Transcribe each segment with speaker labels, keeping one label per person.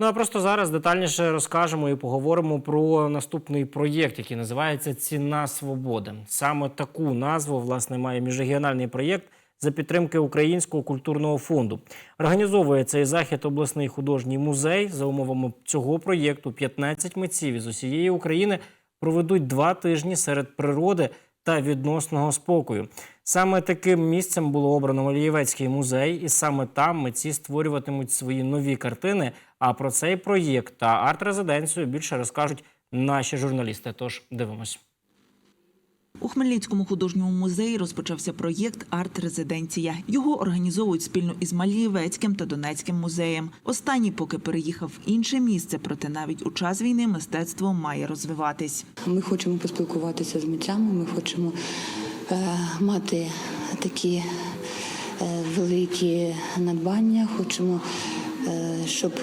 Speaker 1: Ну а просто зараз детальніше розкажемо і поговоримо про наступний проєкт, який називається Ціна свободи. Саме таку назву власне має міжрегіональний проєкт за підтримки Українського культурного фонду. Організовує цей захід обласний художній музей. За умовами цього проєкту 15 митців із усієї України проведуть два тижні серед природи та відносного спокою. Саме таким місцем було обрано Малієвецький музей, і саме там митці створюватимуть свої нові картини. А про цей проєкт та арт-резиденцію більше розкажуть наші журналісти. Тож дивимось.
Speaker 2: У Хмельницькому художньому музеї розпочався проєкт Арт-резиденція. Його організовують спільно із Малієвецьким та Донецьким музеєм. Останній поки переїхав в інше місце, проте навіть у час війни мистецтво має розвиватись.
Speaker 3: Ми хочемо поспілкуватися з митцями, ми хочемо е, мати такі е, великі надбання, хочемо,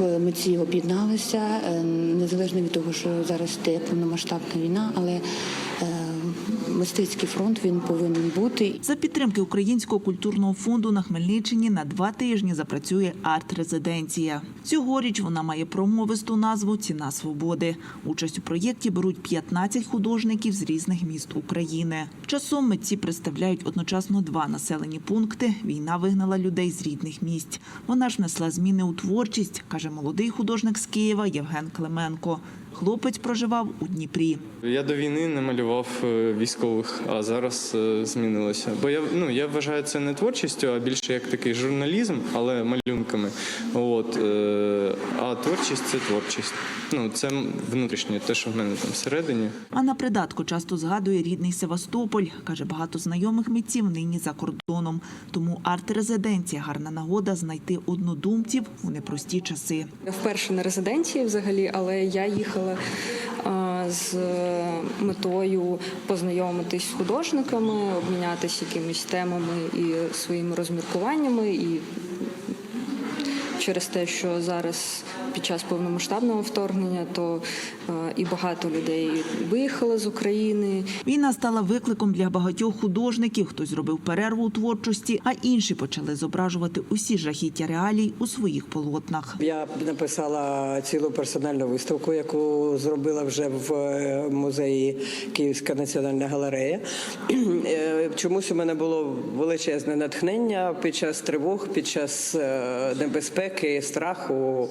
Speaker 3: е, ми ці об'єдналися, е, незалежно від того, що зараз йде повномасштабна війна, але мистецький фронт він повинен бути.
Speaker 2: За підтримки Українського культурного фонду на Хмельниччині на два тижні запрацює арт-резиденція. Цьогоріч вона має промовисту назву Ціна свободи. Участь у проєкті беруть 15 художників з різних міст України. Часом митці представляють одночасно два населені пункти. Війна вигнала людей з рідних місць. Вона ж внесла зміни у творчість, каже молодий художник з Києва Євген Клименко. Хлопець проживав у Дніпрі.
Speaker 4: Я до війни не малював е, військових, а зараз е, змінилося. Бо я ну я вважаю це не творчістю, а більше як такий журналізм, але малюнками. От е, а творчість це творчість. Ну це внутрішнє, те, що в мене там всередині.
Speaker 2: А на придатку часто згадує рідний Севастополь. Каже, багато знайомих митців нині за кордоном. Тому арт-резиденція гарна нагода знайти однодумців у непрості часи.
Speaker 5: Я вперше на резиденції взагалі, але я їхала а, з метою познайомитись з художниками, обмінятися якимись темами і своїми розміркуваннями. І через те, що зараз під час повномасштабного вторгнення, то е, і багато людей виїхали з України,
Speaker 2: Війна стала викликом для багатьох художників. Хтось зробив перерву у творчості, а інші почали зображувати усі жахіття реалій у своїх полотнах.
Speaker 6: Я написала цілу персональну виставку, яку зробила вже в е, музеї Київська національна галерея. Е, Чомусь у мене було величезне натхнення під час тривог, під час небезпеки, страху,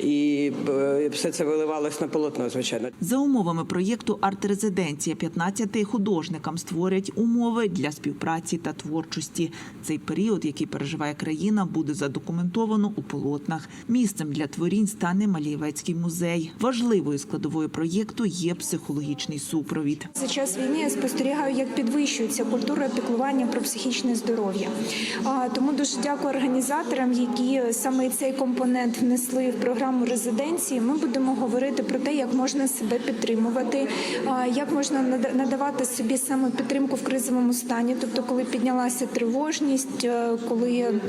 Speaker 6: і е, все це виливалось на полотно, звичайно.
Speaker 2: За умовами проєкту «Арт-резиденція» 15 художникам створять умови для співпраці та творчості. Цей період, який переживає країна, буде задокументовано у полотнах. Місцем для творінь стане Малієвецький музей. Важливою складовою проєкту є психологічний супровід.
Speaker 7: За час війни я спостерігаю, як підвищується культура піклування про психічне здоров'я. Тому дуже дякую організаторам, які саме цей компонент внесли в програму резиденції. Ми будемо говорити про те, як можна себе підтримувати, як можна нада- надавати собі саме підтримку в кризовому стані, тобто коли піднялася тривожність, е, коли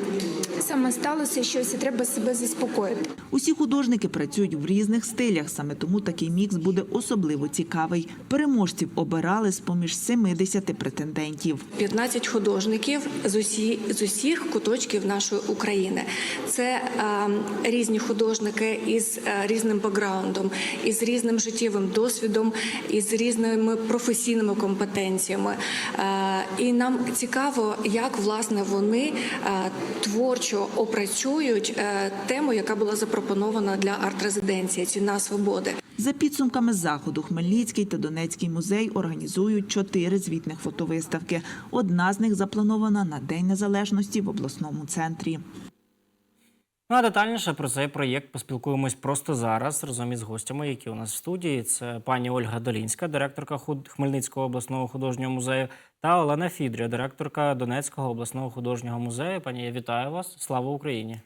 Speaker 7: саме сталося щось, і треба себе заспокоїти.
Speaker 2: Усі художники працюють в різних стилях, саме тому такий мікс буде особливо цікавий. Переможців обирали з поміж 70 претендентів.
Speaker 8: 15 художників з усі з усіх куточків нашої України. Це е, різні художники із е, різним бекграундом, із різним життєвим досвідом, із різними професійними компетенціями. Е, і нам цікаво, як власне вони е, творчо опрацюють тему, яка була запропонована для арт-резиденції ціна свободи.
Speaker 2: За підсумками заходу, Хмельницький та Донецький музей організують чотири звітних фотовиставки. Одна з них запланована на День Незалежності в обласному центрі.
Speaker 1: Ну а детальніше про цей проєкт поспілкуємось просто зараз разом із гостями, які у нас в студії. Це пані Ольга Долінська, директорка Хмельницького обласного художнього музею, та Олена Фідря, директорка Донецького обласного художнього музею. Пані, я вітаю вас. Слава Україні!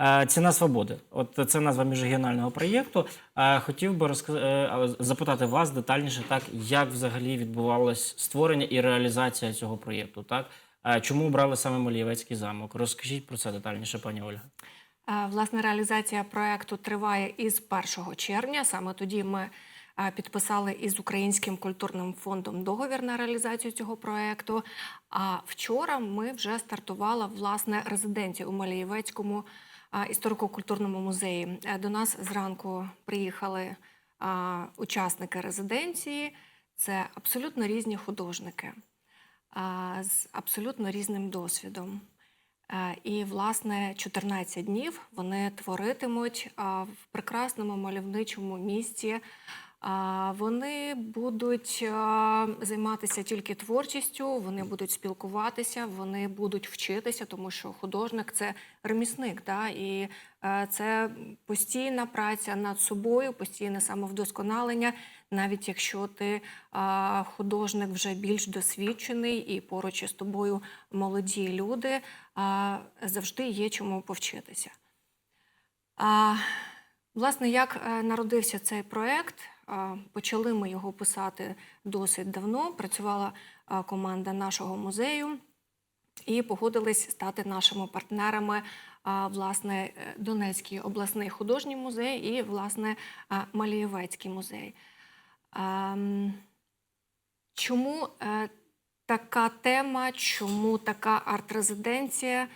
Speaker 1: Е, Ціна свободи. От це назва міжрегіонального проєкту. Е, Хотів би розказ... е, запитати вас детальніше, так як взагалі відбувалось створення і реалізація цього проєкту. Так чому обрали саме Малієвецький замок? Розкажіть про це детальніше, пані Ольга.
Speaker 8: Власне, реалізація проекту триває із 1 червня. Саме тоді ми підписали із Українським культурним фондом договір на реалізацію цього проекту. А вчора ми вже стартувала власне резиденцію у Малієвецькому історико-культурному музеї. Е, До нас зранку приїхали учасники резиденції. Це абсолютно різні художники з абсолютно різним досвідом. І, власне, 14 днів вони творитимуть в прекрасному мальовничому місті. Вони будуть займатися тільки творчістю, вони будуть спілкуватися, вони будуть вчитися, тому що художник це ремісник, да? і е, це постійна праця над собою, постійне самовдосконалення. Навіть якщо ти а, художник вже більш досвідчений і поруч із тобою молоді люди, а, завжди є чому повчитися. А, власне, як е, народився цей проект? А, Почали ми його писати досить давно. Працювала команда нашого музею і погодились стати нашими партнерами. Власне, е, Донецький обласний художній музей і власне Малієвецький музей. Ем, Чому е, така тема, чому така арт-резиденція?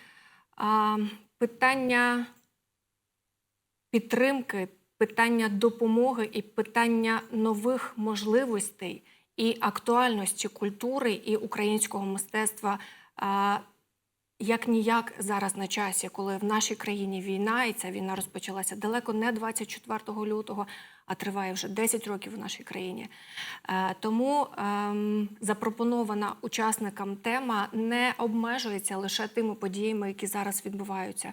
Speaker 8: Питання підтримки, питання допомоги і питання нових можливостей і актуальності культури і українського мистецтва а, як ніяк зараз на часі, коли в нашій країні війна, і ця війна розпочалася далеко не 24 лютого, а триває вже 10 років в нашій країні. Е, Тому ем, запропонована учасникам тема не обмежується лише тими подіями, які зараз відбуваються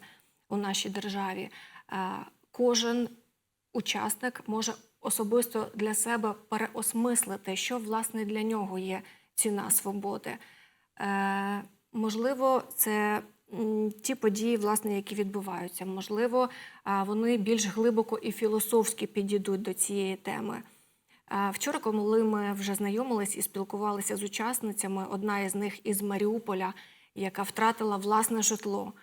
Speaker 8: у нашій державі. Е, Кожен учасник може особисто для себе переосмислити, що власне для нього є ціна свободи. Е, можливо, це ті події, власне, які відбуваються. Можливо, вони більш глибоко і філософськи підійдуть до цієї теми. Вчора, коли ми вже знайомились і спілкувалися з учасницями, одна із них із Маріуполя, яка втратила власне житло,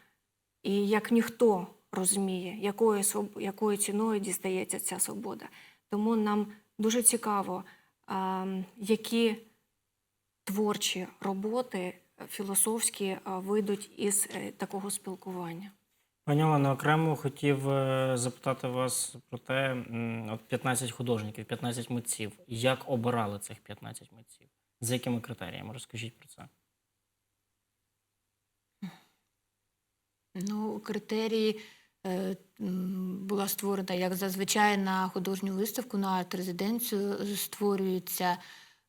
Speaker 8: і як ніхто розуміє, якою, якою ціною дістається ця свобода. Тому нам дуже цікаво, які творчі роботи філософські е, вийдуть із е, такого спілкування.
Speaker 1: Пані Олено, окремо хотів е, запитати вас про те, от 15 художників, 15 митців. Як обирали цих 15 митців? За якими критеріями? Розкажіть про це.
Speaker 9: Ну, критерії е, була створена, як зазвичай, на художню виставку, на арт-резиденцію створюється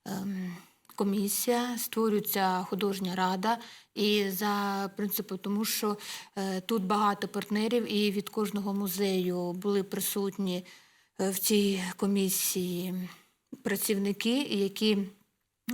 Speaker 9: ем, комісія, створюється художня рада. І за принципом, тому що е, тут багато партнерів, і від кожного музею були присутні е, в цій комісії працівники, які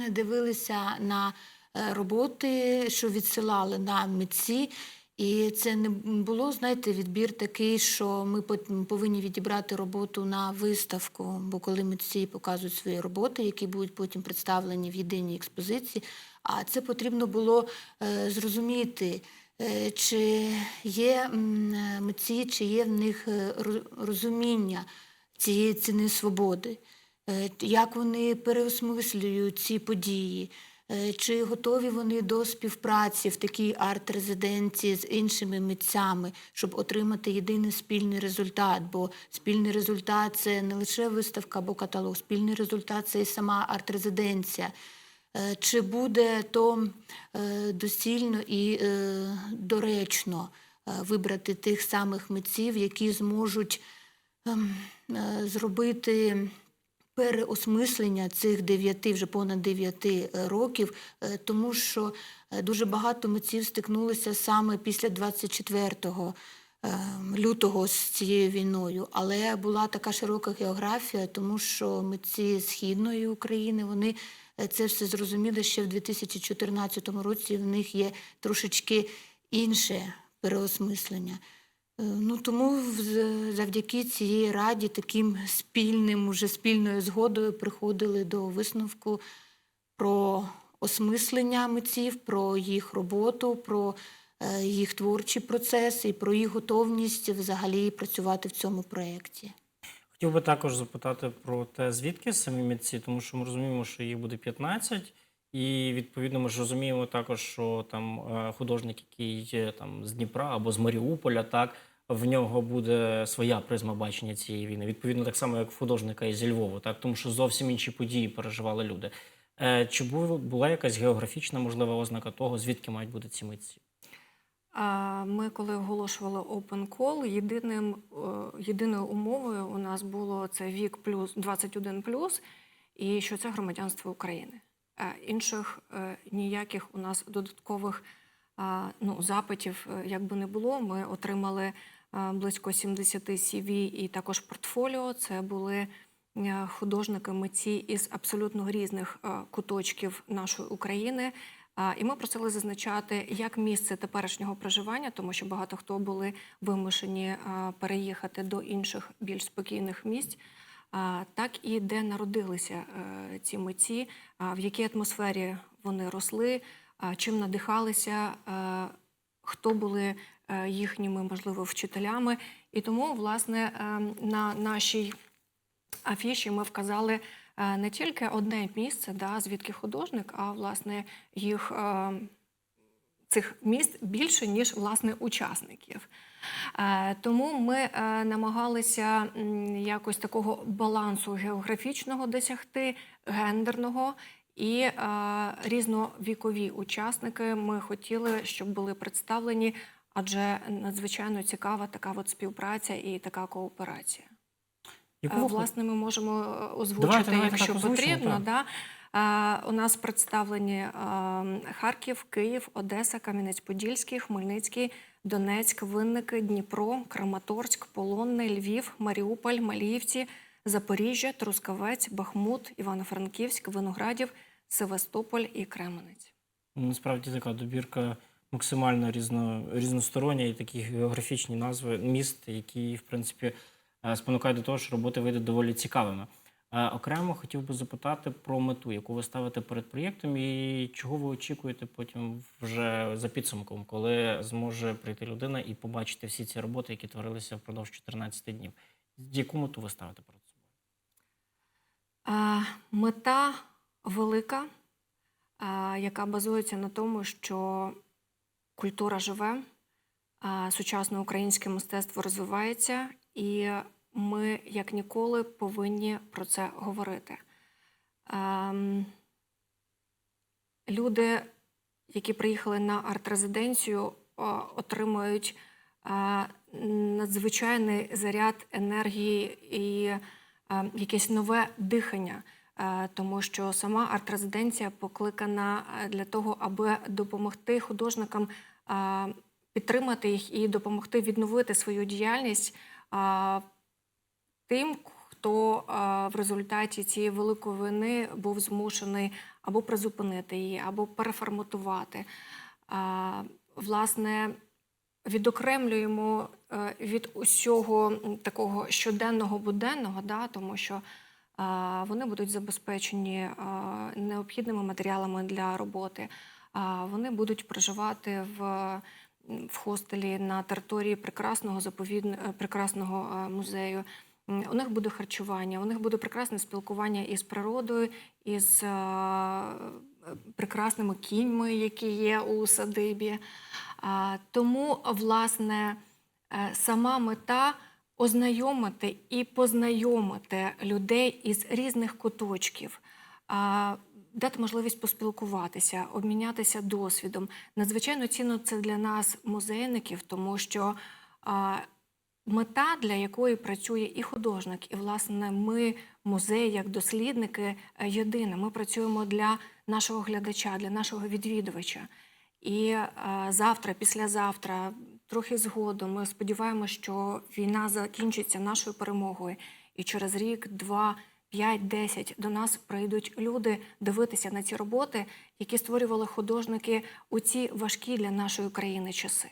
Speaker 9: дивилися на е, роботи, що відсилали нам митці. І це не було, знаєте, відбір такий, що ми повинні відібрати роботу на виставку. Бо коли митці показують свої роботи, які будуть потім представлені в єдиній експозиції, а це потрібно було е, зрозуміти, е, чи є митці, чи є в них е, розуміння цієї ціни свободи, як вони переосмислюють ці події. Е, Чи готові вони до співпраці в такій арт-резиденції з іншими митцями, щоб отримати єдиний спільний результат? Бо спільний результат це не лише виставка або каталог, спільний результат це і сама арт-резиденція. Е, Чи буде то е, доцільно і доречно вибрати тих самих митців, які зможуть ем, зробити переосмислення цих дев'яти, вже понад дев'яти е, років, е, тому що е, дуже багато митців стикнулися саме після 24 е, лютого з цією війною. Але була така широка географія, тому що митці Східної України вони це все зрозуміли ще в 2014 році. В них є трошечки інше переосмислення. Е, Ну тому завдяки цієї раді таким спільним, уже спільною згодою приходили до висновку про осмислення митців, про їх роботу, про е, їх творчі процеси і про їх готовність взагалі працювати в цьому проєкті.
Speaker 1: Хотів би також запитати про те, звідки самі митці, тому що ми розуміємо, що їх буде 15, і відповідно ми ж розуміємо також, що там е, художник, який там з Дніпра або з Маріуполя, так в нього буде своя призма бачення цієї війни. Відповідно, так само, як художника із Львова, так тому що зовсім інші події переживали люди. Е, Чи бу- була якась географічна можлива ознака того, звідки мають бути ці митці?
Speaker 8: Ми, коли оголошували Open Call, єдиним, е, єдиною умовою у нас було це вік плюс 21 плюс, і що це громадянство України. Е, Інших е, ніяких у нас додаткових ну, запитів е, як би не було. Ми отримали близько 70 CV і також портфоліо. Це були художники, митці із абсолютно різних куточків нашої України. І ми просили зазначати як місце теперішнього проживання, тому що багато хто були вимушені переїхати до інших більш спокійних місць, так і де народилися е, ці митці, в якій атмосфері вони росли, чим надихалися, хто були е, їхніми, можливо, вчителями. І тому, власне, е, на нашій афіші ми вказали не тільки одне місце, да, звідки художник, а власне їх цих міст більше, ніж власне учасників. Е, Тому ми е, намагалися якось такого балансу географічного досягти, гендерного. І е, різновікові учасники ми хотіли, щоб були представлені, адже надзвичайно цікава така от співпраця і така кооперація. Е, Власне, ми можемо озвучити,
Speaker 1: Давайте, давайте
Speaker 8: якщо
Speaker 1: так
Speaker 8: потрібно.
Speaker 1: так.
Speaker 8: Да? Е, У нас представлені е, Харків, Київ, Одеса, Кам'янець-Подільський, Хмельницький, Донецьк, Винники, Дніпро, Краматорськ, Полонне, Львів, Маріуполь, Маліївці, Запоріжжя, Трускавець, Бахмут, Івано-Франківськ, Виноградів, Севастополь і Кременець.
Speaker 1: Насправді така добірка максимально різно, різностороння і такі географічні назви міст, які, в принципі, е, спонукають до того, що роботи вийдуть доволі цікавими. Е, Окремо хотів би запитати про мету, яку ви ставите перед проєктом, і чого ви очікуєте потім вже за підсумком, коли зможе прийти людина і побачити всі ці роботи, які творилися впродовж 14 днів. Яку мету ви ставите перед собою?
Speaker 8: Е, Мета велика, е, яка базується на тому, що культура живе, сучасне українське мистецтво розвивається, і ми як ніколи повинні про це говорити. Ем, Люди, які приїхали на арт-резиденцію, отримують е, надзвичайний заряд енергії і е, якесь нове дихання, е, тому що сама арт-резиденція покликана для того, аби допомогти художникам е, підтримати їх і допомогти відновити свою діяльність тим, хто е, в результаті цієї великої війни був змушений або призупинити її, або переформатувати. Е, Власне, відокремлюємо е, від усього такого щоденного буденного, да, тому що вони будуть забезпечені необхідними матеріалами для роботи. Вони будуть проживати в, в хостелі на території прекрасного заповідного прекрасного музею. У них буде харчування, у них буде прекрасне спілкування із природою, із е, прекрасними кіньми, які є у садибі. А, Тому, власне, е, сама мета ознайомити і познайомити людей із різних куточків, дати можливість поспілкуватися, обмінятися досвідом. Надзвичайно цінно це для нас, музейників, тому що а, мета, для якої працює і художник, і власне ми, музей, як дослідники, е, єдина. Ми працюємо для нашого глядача, для нашого відвідувача. І е, завтра, післязавтра, трохи згодом, ми сподіваємося, що війна закінчиться нашою перемогою. І через рік, два, п'ять, десять до нас прийдуть люди дивитися на ці роботи, які створювали художники у ці важкі для нашої країни часи.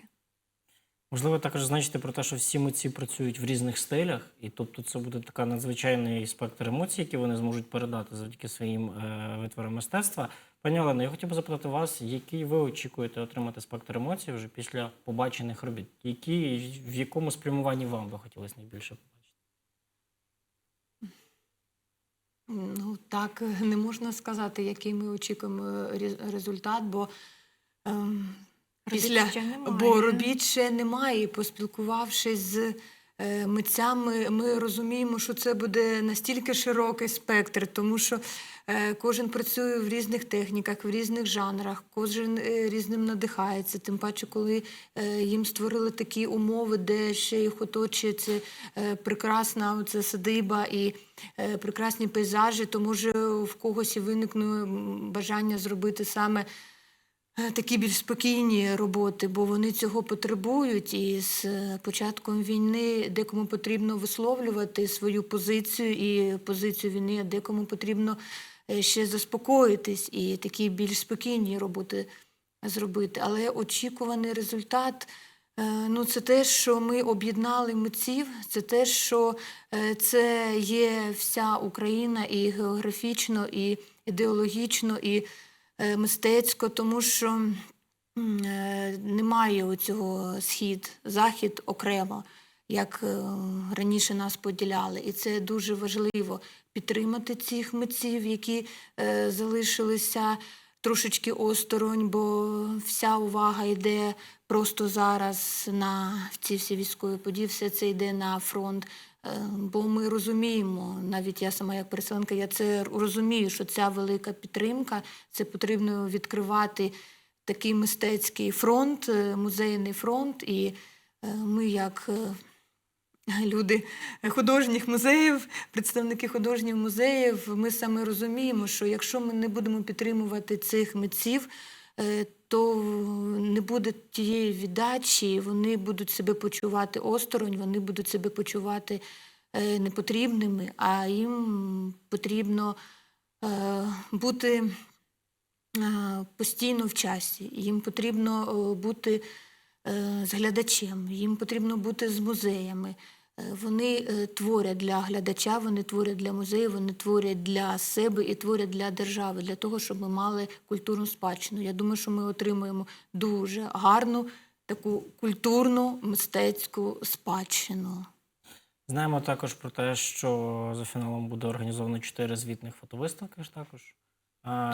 Speaker 1: Можливо, також значити про те, що всі митці працюють в різних стилях, і тобто це буде така надзвичайний спектр емоцій, які вони зможуть передати завдяки своїм е, витворам мистецтва. Пані Олено, я хотів би запитати вас, який ви очікуєте отримати спектр емоцій вже після побачених робіт? Які в якому спрямуванні вам би хотілося найбільше побачити?
Speaker 9: Ну так не можна сказати, який ми очікуємо результат, бо ем, Після,
Speaker 8: ще немає.
Speaker 9: бо робіт ще немає. Поспілкувавшись з е, митцями, ми розуміємо, що це буде настільки широкий спектр, тому що е, кожен працює в різних техніках, в різних жанрах, кожен е, різним надихається. Тим паче, коли е, їм створили такі умови, де ще їх оточує це е, прекрасна оця садиба і е, прекрасні пейзажі, то може в когось і виникне бажання зробити саме. Е, Такі більш спокійні роботи, бо вони цього потребують. І з е, початком війни декому потрібно висловлювати свою позицію і позицію війни, а декому потрібно е, ще заспокоїтись і такі більш спокійні роботи зробити. Але очікуваний результат. Ну, це те, що ми об'єднали митців, це те, що це є вся Україна і географічно, і ідеологічно, і мистецько, тому що е, немає цього схід, захід окремо, як е, раніше нас поділяли. І це дуже важливо підтримати цих митців, які е, залишилися трошечки осторонь, бо вся увага йде просто зараз на ці всі військові події, все це йде на фронт. Е, Бо ми розуміємо, навіть я сама як переселенка, я це розумію, що ця велика підтримка, це потрібно відкривати такий мистецький фронт, е, музейний фронт. І е, ми, як люди художніх музеїв, представники художніх музеїв, ми саме розуміємо, що якщо ми не будемо підтримувати цих митців, то не буде тієї віддачі, вони будуть себе почувати осторонь, вони будуть себе почувати е, непотрібними, а їм потрібно е, бути е, постійно в часі. Їм потрібно бути з глядачем, їм потрібно бути з музеями. Е, Вони е, творять для глядача, вони творять для музею, вони творять для себе і творять для держави, для того, щоб ми мали культурну спадщину. Я думаю, що ми отримуємо дуже гарну таку культурну мистецьку спадщину.
Speaker 1: Знаємо також про те, що за фіналом буде організовано чотири звітних фотовиставки ж також.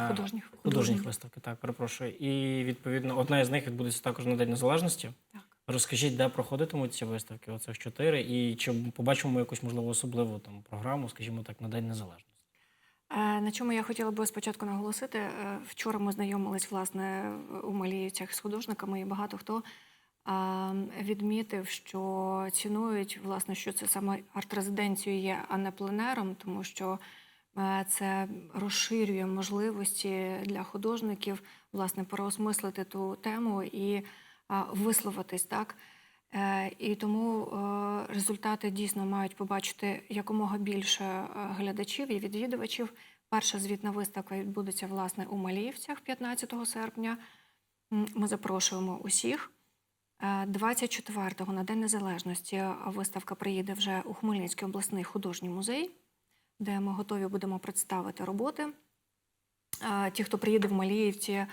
Speaker 8: Художніх.
Speaker 1: Художніх виставки, так, перепрошую. І відповідно одна із них відбудеться також на День Незалежності.
Speaker 8: Так.
Speaker 1: Розкажіть, де проходитимуть ці виставки, оцих чотири, і чи побачимо якусь можливо особливу там програму, скажімо так, на День Незалежності.
Speaker 8: Е, На чому я хотіла би спочатку наголосити. Е, Вчора ми знайомились власне у Маліївцях з художниками, і багато хто відмітив, що цінують власне, що це саме арт-резиденцією є, а не пленером, тому що е, це розширює можливості для художників власне переосмислити ту тему і висловитись так. Е, І тому е, результати дійсно мають побачити якомога більше е, глядачів і відвідувачів. Перша звітна виставка відбудеться власне у Маліївцях 15 серпня. Ми запрошуємо усіх. Е, 24-го на День Незалежності виставка приїде вже у Хмельницький обласний художній музей, де ми готові будемо представити роботи. Ті, хто приїде в Маліївці,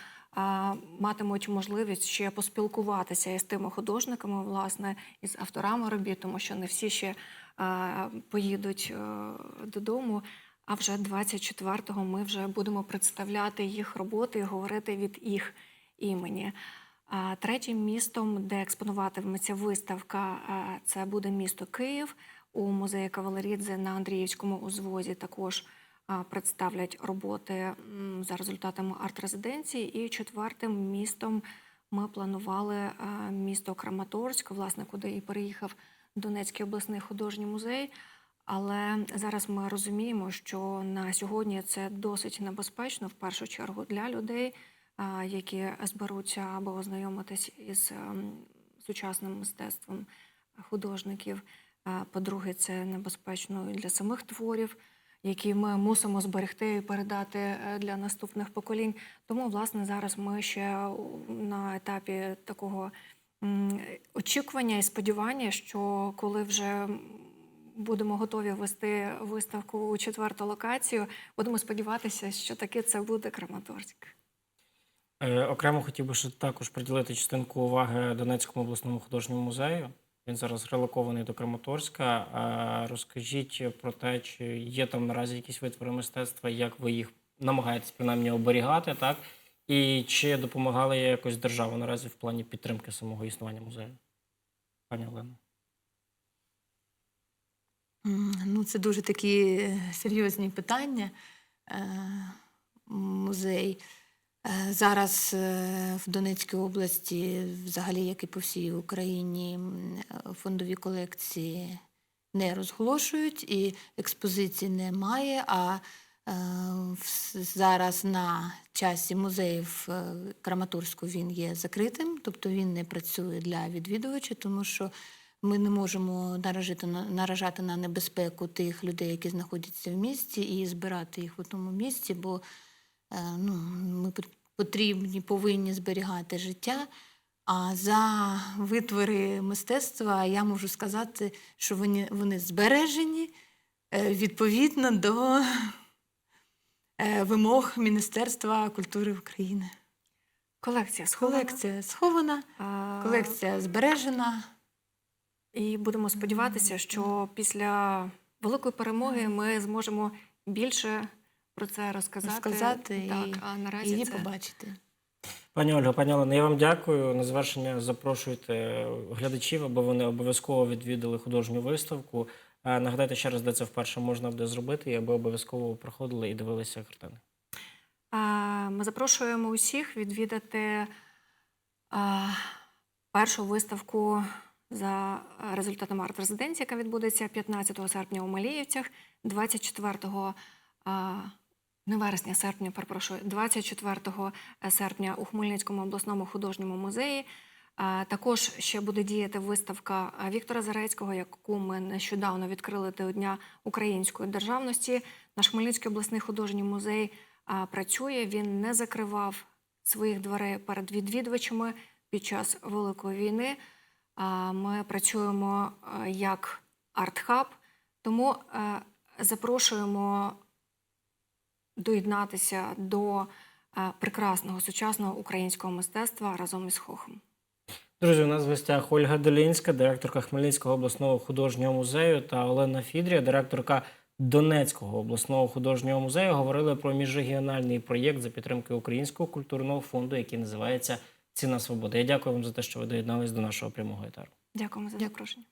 Speaker 8: матимуть можливість ще поспілкуватися із тими художниками, власне, із авторами робіт, тому що не всі ще поїдуть е, додому. А вже 24-го ми вже будемо представляти їх роботи і говорити від їх імені. Третім містом, де експонуватиметься виставка, це буде місто Київ. У музеї Кавалерідзе на Андріївському узвозі також представлять роботи за результатами арт-резиденції. І четвертим містом ми планували місто Краматорськ, власне, куди і переїхав Донецький обласний художній музей. Але зараз ми розуміємо, що на сьогодні це досить небезпечно, в першу чергу, для людей, які зберуться або ознайомитись із ем, сучасним мистецтвом художників. По-друге, це небезпечно для самих творів, які ми мусимо зберегти і передати е, для наступних поколінь. Тому, власне, зараз ми ще на етапі такого очікування і сподівання, що коли вже будемо готові вести виставку у четверту локацію, будемо сподіватися, що таки це буде Краматорськ.
Speaker 1: Е, окремо хотів би ще також приділити частинку уваги Донецькому обласному художньому музею. Він зараз релокований до Краматорська. Розкажіть про те, чи є там наразі якісь витвори мистецтва, як ви їх намагаєтесь принаймні оберігати, так? І чи допомагала якось держава наразі в плані підтримки самого існування музею? Пані Олено.
Speaker 9: Ну, це дуже такі е, серйозні питання. Е, Музей зараз е, в Донецькій області, взагалі, як і по всій Україні, е, фондові колекції не розголошують і експозицій немає. А е, зараз на часі музеїв е, Краматорську він є закритим, тобто він не працює для відвідувача, тому що ми не можемо наражати на, наражати на небезпеку тих людей, які знаходяться в місті, і збирати їх в тому місці, бо е, ну, ми потрібні, повинні зберігати життя. А за витвори мистецтва я можу сказати, що вони, вони збережені е, відповідно до е, вимог Міністерства культури України.
Speaker 8: Колекція схована.
Speaker 9: Колекція схована,
Speaker 8: А,
Speaker 9: колекція збережена.
Speaker 8: І будемо сподіватися, що після великої перемоги ми зможемо більше про це розказати.
Speaker 9: Розказати
Speaker 8: так,
Speaker 9: і
Speaker 8: а наразі
Speaker 9: її
Speaker 8: це
Speaker 9: побачити.
Speaker 1: Пані Ольга, пані Олена, я вам дякую. На завершення запрошуйте глядачів, аби вони обов'язково відвідали художню виставку. Нагадайте ще раз, де це вперше можна буде зробити, і аби обов'язково приходили і дивилися картини.
Speaker 8: Ми запрошуємо усіх відвідати першу виставку за результатами арт-резиденції, яка відбудеться 15 серпня у Маліївцях, 24 а, не вересня, серпня, перепрошую, 24 серпня у Хмельницькому обласному художньому музеї. Також ще буде діяти виставка Віктора Зарецького, яку ми нещодавно відкрили до Дня української державності. Наш Хмельницький обласний художній музей працює. Він не закривав своїх дверей перед відвідувачами під час Великої війни. Ми працюємо як арт-хаб, тому е, запрошуємо доєднатися до е, прекрасного сучасного українського мистецтва разом із Хохом.
Speaker 1: Друзі, у нас в гостях Ольга Долінська, директорка Хмельницького обласного художнього музею, та Олена Фідрія, директорка Донецького обласного художнього музею, говорили про міжрегіональний проєкт за підтримки Українського культурного фонду, який називається Ціна свободи. Я дякую вам за те, що ви доєднались до нашого прямого етеру.
Speaker 8: Дякуємо за запрошення.